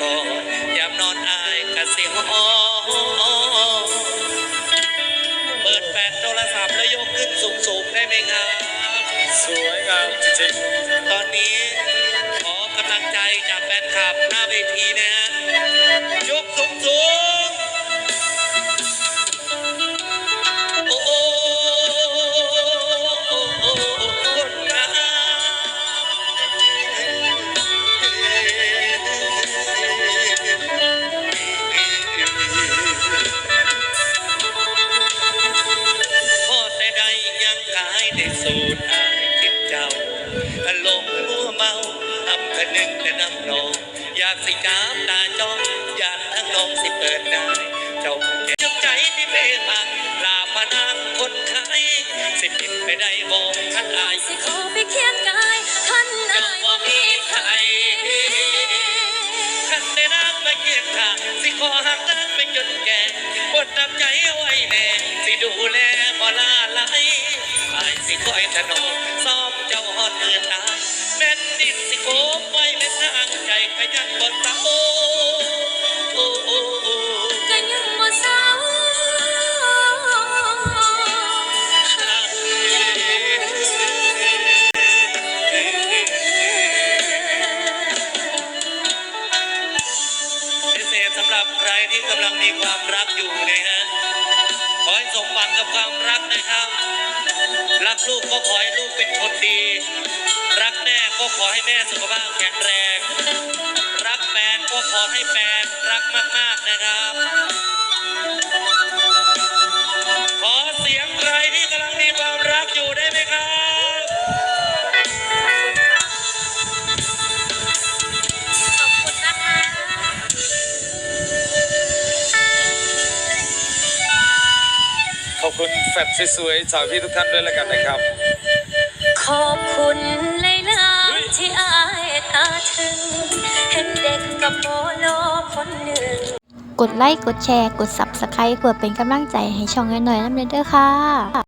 กอยามนอนอายกะสิหอเปิดแปดโทรศัพท์แล้วยกขึ้นสูงๆได้ไหมครับสวยงามจริงตอนนี้ขอกำลังใจจากแฟนคลับหน้าเวทีน เมาทำกระนึงกระนำนอง อยากสิจามตาจ้องอยากทั้งน้องสิเปิดได้เจ้าเจ็บใจที่เมตตาลาพนางคนไข้สิผิดไปได้บอกท่านอายสิขอไปเคียงกายท่านอายว่ามีใครขันได้นางมาเกียงข้างสิขอหักนางไปจนแก่บดน้ำใจเอาไว้แน่สิดูแลบ่ลาไหลอายสิคอยถนอม สำหรับใครที่กำลังมีความรักอยู่นะฮะขอให้สมหวังกับความรักนะครับ รักลูกก็ขอให้ลูกเป็นคนดี รักแม่ก็ขอให้แม่สุขภาพแข็งแรง รักแฟนก็ขอให้แฟนรักมากๆนะครับ ฟนสวยๆชาวพี่ทุกท่านด้วยแล้วกันนะครับ ขอบคุณเลยนะที่อายตาถึง เห็นเด็กกับโมโนคนหนึ่ง กดไลค์ กดแชร์ กด Subscribe เพื่อเป็นกำลังใจให้ช่องน้อยๆน้ำเด้อค่ะ